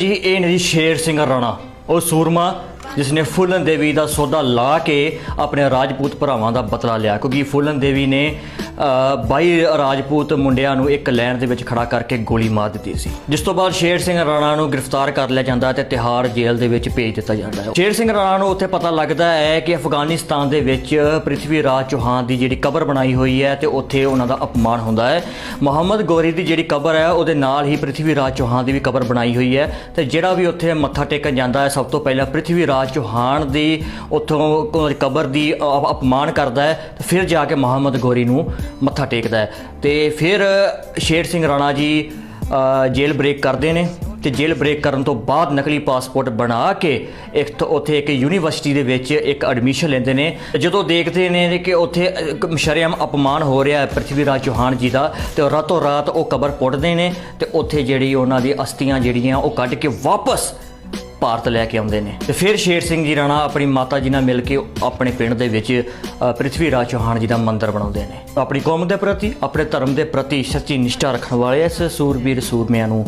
ਜੀ, ਇਹ ਨੇ ਜੀ ਸ਼ੇਰ ਸਿੰਘ ਰਾਣਾ। ਉਹ ਸੂਰਮਾ ਜਿਸ ਨੇ ਫੁੱਲਨ ਦੇਵੀ ਦਾ ਸੌਦਾ ਲਾ ਕੇ ਆਪਣੇ ਰਾਜਪੂਤ ਭਰਾਵਾਂ ਦਾ ਬਦਲਾ ਲਿਆ। ਕਿਉਂਕਿ ਫੁੱਲਨ ਦੇਵੀ ਨੇ 22 ਰਾਜਪੂਤ ਮੁੰਡਿਆਂ ਨੂੰ ਇੱਕ ਲੈਣ ਦੇ ਵਿੱਚ ਖੜਾ ਕਰਕੇ ਗੋਲੀ ਮਾਰ ਦਿੱਤੀ ਸੀ। ਜਿਸ ਤੋਂ ਬਾਅਦ ਸ਼ੇਰ ਸਿੰਘ ਰਾਣਾ ਨੂੰ ਗ੍ਰਿਫਤਾਰ ਕਰ ਲਿਆ ਜਾਂਦਾ ਤੇ ਤਿਹਾੜ ਜੇਲ੍ਹ ਦੇ ਵਿੱਚ ਭੇਜ ਦਿੱਤਾ ਜਾਂਦਾ ਹੈ। ਸ਼ੇਰ ਸਿੰਘ ਰਾਣਾ ਨੂੰ ਉੱਥੇ ਪਤਾ ਲੱਗਦਾ ਹੈ ਕਿ ਅਫਗਾਨਿਸਤਾਨ ਦੇ ਵਿੱਚ ਪ੍ਰਿਥਵੀ ਰਾਜ ਚੌਹਾਨ ਦੀ ਜਿਹੜੀ ਕਬਰ ਬਣਾਈ ਹੋਈ ਹੈ ਤੇ ਉੱਥੇ ਉਹਨਾਂ ਦਾ ਅਪਮਾਨ ਹੁੰਦਾ ਹੈ। ਮੁਹੰਮਦ ਗੋਰੀ ਦੀ ਜਿਹੜੀ ਕਬਰ ਹੈ, ਉਹਦੇ ਨਾਲ ਹੀ ਪ੍ਰਿਥਵੀ ਰਾਜ ਚੌਹਾਨ ਦੀ ਵੀ ਕਬਰ ਬਣਾਈ ਹੋਈ ਹੈ ਤੇ ਜਿਹੜਾ ਵੀ ਉੱਥੇ ਮੱਥਾ ਟੇਕਣ ਜਾਂਦਾ ਹੈ, ਸਭ ਤੋਂ ਪਹਿਲਾਂ ਪ੍ਰਿਥਵੀ ਰਾਜ ਚੌਹਾਨ ਦੀ ਉੱਥੋਂ ਕਬਰ ਦੀ ਅਪਮਾਨ ਕਰਦਾ ਹੈ ਤੇ ਫਿਰ ਜਾ ਕੇ ਮੁਹੰਮਦ ਗੋਰੀ ਨੂੰ ਮੱਥਾ ਟੇਕਦਾ ਹੈ। ਤੇ ਫਿਰ ਸ਼ੇਰ ਸਿੰਘ ਰਾਣਾ ਜੀ ਜੇਲ੍ਹ ਬ੍ਰੇਕ ਕਰਦੇ ਨੇ ਤੇ ਜੇਲ੍ਹ ਬ੍ਰੇਕ ਕਰਨ ਤੋਂ ਬਾਅਦ ਨਕਲੀ ਪਾਸਪੋਰਟ ਬਣਾ ਕੇ ਇੱਕ ਉੱਥੇ ਇੱਕ ਯੂਨੀਵਰਸਿਟੀ ਦੇ ਵਿੱਚ ਇੱਕ ਐਡਮਿਸ਼ਨ ਲੈਂਦੇ ਨੇ। ਜਦੋਂ ਦੇਖਦੇ ਨੇ ਕਿ ਉੱਥੇ ਸ਼ਰੇਆਮ ਅਪਮਾਨ ਹੋ ਰਿਹਾ ਹੈ ਪ੍ਰਿਥਵੀ ਰਾਜ ਚੌਹਾਨ ਜੀ ਦਾ, ਤੇ ਰਾਤੋਂ ਰਾਤ ਉਹ ਕਬਰ ਪੁੱਟਦੇ ਨੇ ਤੇ ਉੱਥੇ ਜਿਹੜੀ ਉਹਨਾਂ ਦੀ ਅਸਥੀਆਂ ਜਿਹੜੀਆਂ ਉਹ ਕੱਢ ਕੇ ਵਾਪਸ ਭਾਰਤ ਲੈ ਕੇ ਆਉਂਦੇ ਨੇ। ਤੇ ਫਿਰ ਸ਼ੇਰ ਸਿੰਘ ਜੀ ਰਾਣਾ ਆਪਣੀ ਮਾਤਾ ਜੀ ਨਾਲ ਮਿਲ ਕੇ ਆਪਣੇ ਪਿੰਡ ਦੇ ਵਿੱਚ ਪ੍ਰਿਥਵੀ ਰਾਜ ਚੌਹਾਨ ਜੀ ਦਾ ਮੰਦਿਰ ਬਣਾਉਂਦੇ ਨੇ। ਆਪਣੀ ਕੌਮ ਦੇ ਪ੍ਰਤੀ, ਆਪਣੇ ਧਰਮ ਦੇ ਪ੍ਰਤੀ ਸੱਚੀ ਨਿਸ਼ਠਾ ਰੱਖਣ ਵਾਲੇ ਇਸ ਸੂਰਬੀਰ ਸੂਰਮਿਆਂ ਨੂੰ।